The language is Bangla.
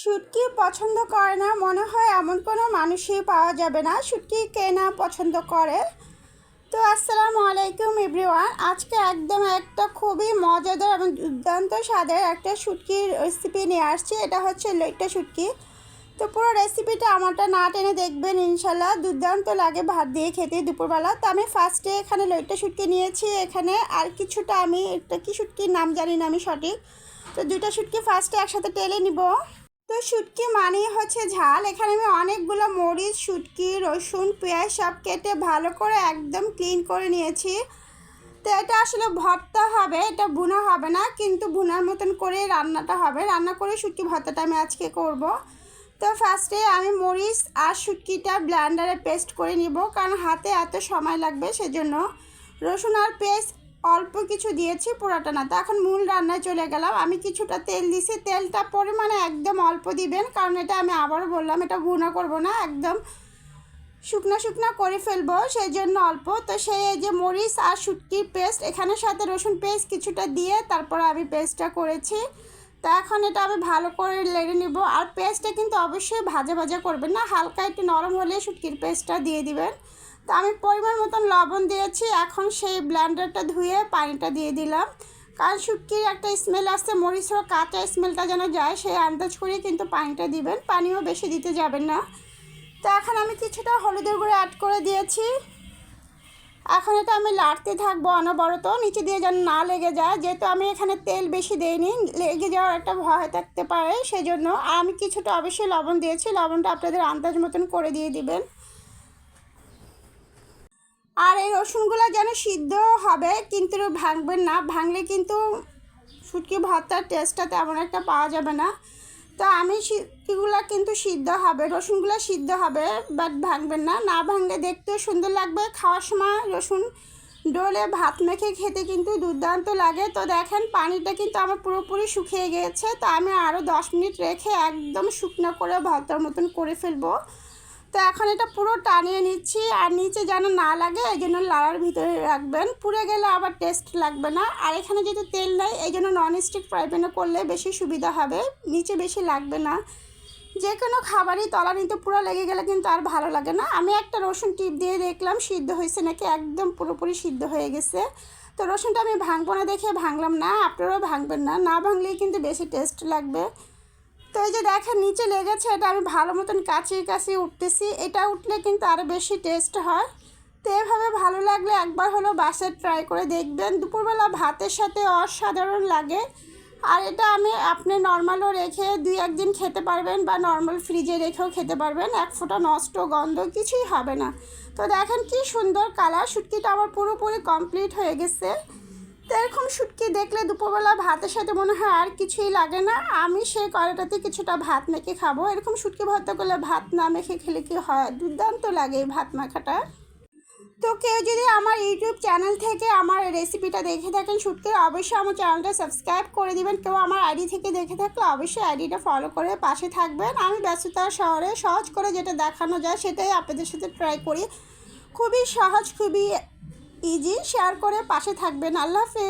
শুটকি পছন্দ করে না, মনে হয় এমন কোনো মানুষই পাওয়া যাবে না। শুটকি কে না পছন্দ করে? তো আসসালামু আলাইকুম এভরিওয়ান। আজকে একদম একটা খুবই মজাদার এবং দুর্দান্ত স্বাদের একটা শুটকির রেসিপি নিয়ে আসছি। এটা হচ্ছে লইট্টা শুটকি তো পুরো রেসিপিটা আমারটা না টেনে দেখবেন, ইনশাল্লাহ। দুর্দান্ত লাগে ভাত দিয়ে খেতে দুপুরবেলা। তো আমি ফার্স্টে এখানে লইট্টা শুটকি নিয়েছি। এখানে আর কিছুটা আমি একটা কি শুটকির নাম জানি না আমি সঠিক। তো দুটো শুটকি ফার্স্টে একসাথে টেলে নিব। তো শুটকি মানেই হচ্ছে ঝাল। এখানে আমি অনেকগুলো মরিচ, শুটকি, রসুন, পেঁয়াজ সব কেটে ভালো করে একদম ক্লিন করে নিয়েছি। তো এটা আসলে ভর্তা হবে, এটা ভুনা হবে না, কিন্তু ভুনার মতন করে রান্নাটা হবে। রান্না করে শুটকি ভর্তাটা আমি আজকে করব। তো ফার্স্টে আমি মরিচ আর শুটকিটা ব্লেন্ডারে পেস্ট করে নিব, কারণ হাতে এত সময় লাগবে সেজন্য। রসুন আর পেস্ট অল্প কিছু দিয়েছি পুরোটা না। তো এখন মূল রান্নায় চলে গেলাম। আমি কিছুটা তেল দিছি। তেলটা পরিমাণে একদম অল্প দিবেন, কারণ এটা আমি আবারও বললাম, এটা ভুনা করব না, একদম শুকনো শুকনো করে ফেলব সেই জন্য অল্প। তো সেই যে মরিচ আর শুটকির পেস্ট, এখানে সাথে রসুন পেস্ট কিছুটা দিয়ে তারপর আমি পেস্টটা করেছি। তা এখন এটা আমি ভালো করে লেড়ে নিব। আর পেস্টটা কিন্তু অবশ্যই ভাজা ভাজা করবেন না, হালকা একটু নরম হলে শুটকির পেস্টটা দিয়ে দিবেন। তো আমি পরিমাণ মতন লবণ দিয়েছি, এখন সেই ব্লেন্ডারটা ধুয়ে পানিটা দিয়ে দিলাম। কারণ শুটকির একটা স্মেল আসছে, মরিচের কাঁচা স্মেলটা যেন যায়, সেই আন্দাজ করে কিন্তু পানিটা দিবেন, পানিও বেশি দিতে যাবেন না। তো এখন আমি কিছুটা হলুদের গুঁড়ো অ্যাড করে দিয়েছি। এখন এটা আমি লাড়তে থাকব অনবরত, নিচে দিয়ে যেন না লেগে যায়। যেহেতু আমি এখানে তেল বেশি দিইনি, লেগে যাওয়ার একটা ভয় থাকতে পারে, সেজন্য আমি কিছুটা অবশ্যই লবণ দিয়েছি, লবণটা আপনাদের আন্দাজ মতন করে দিয়ে দিবেন। আর এই রসুনগুলো যেন সিদ্ধ হবে, কিন্তু ভাঙবেন না। ভাঙলে কিন্তু শুটকি ভর্তার টেস্টটা তেমন একটা পাওয়া যাবে না। তো আমি শুটকিগুলো কিন্তু সিদ্ধ হবে, রসুনগুলো সিদ্ধ হবে বাট ভাঙবেন না। না ভাঙলে দেখতে সুন্দর লাগবে। খাওয়ার সময় রসুন ডোলে ভাত মেখে খেতে কিন্তু দুর্দান্ত লাগে। তো দেখেন, পানিটা কিন্তু আমার পুরোপুরি শুকিয়ে গিয়েছে। তো আমি আরও দশ মিনিট রেখে একদম শুকনো করে ভর্তার মতন করে ফেলব। তো এখন এটা পুরো টানিয়ে নিচ্ছি আর নিচে যেন না লাগে, এই জন্য লাড়ার ভিতরে রাখবেন। পুড়ে গেলে আবার টেস্ট লাগবে না। আর এখানে যেহেতু তেল নেই, এই জন্য ননস্টিক ফ্রাই প্যানে করলে বেশি সুবিধা হবে। নিচে বেশি লাগবে না। যে কোনো খাবারই তলা নিতে পুরো লেগে গেলে কিন্তু আর ভালো লাগে না। আমি একটা রসুন টিপ দিয়ে দেখলাম, সিদ্ধ হয়েছে নাকি? একদম পুরোপুরি সিদ্ধ হয়ে গেছে। তো রসুনটা আমি ভাঙবো না দেখে ভাঙলাম না, আপনারাও ভাঙবেন না। না ভাঙলেই কিন্তু বেশি টেস্ট লাগবে। তো এই যে দেখেন, নিচে লেগেছে, এটা আমি ভালো মতন কাছিয়ে কাছিয়ে উঠতেছি। এটা উঠলে কিন্তু আরও বেশি টেস্ট হয়। তো এভাবে ভালো লাগলে একবার হলো বাসায় ট্রাই করে দেখবেন। দুপুরবেলা ভাতের সাথে অসাধারণ লাগে। আর এটা আমি আপনি নর্মালও রেখে দুই একদিন খেতে পারবেন বা নর্মাল ফ্রিজে রেখেও খেতে পারবেন। এক ফোঁটা নষ্ট গন্ধ কিছুই হবে না। তো দেখেন কি সুন্দর কালার। শুটকিটা আমার পুরোপুরি কমপ্লিট হয়ে গেছে। তো এরকম শুটকি দেখলে দুপুরবেলা ভাতের সাথে মনে হয় আর কিছুই লাগে না। আমি সেই কড়াটাতে কিছুটা ভাত মেখে খাব। এরকম শুটকি ভর্তা করলে ভাত না মেখে খেলে কি হয়? দুর্দান্ত লাগে এই ভাত মাখাটা। তো কেউ যদি আমার ইউটিউব চ্যানেল থেকে আমার রেসিপিটা দেখে থাকেন শুটকির অবশ্যই আমার চ্যানেলটা সাবস্ক্রাইব করে দিবেন। কেউ আমার আইডি থেকে দেখে থাকলে অবশ্যই আইডিটা ফলো করে পাশে থাকবেন। আমি ব্যস্ততার শহরে সহজ করে যেটা দেখানো যায় সেটাই আপনাদের সাথে ট্রাই করি। খুবই সহজ, খুবই ইজি শেয়ার করে পাশে থাকবেন। আল্লাহ হাফেজ।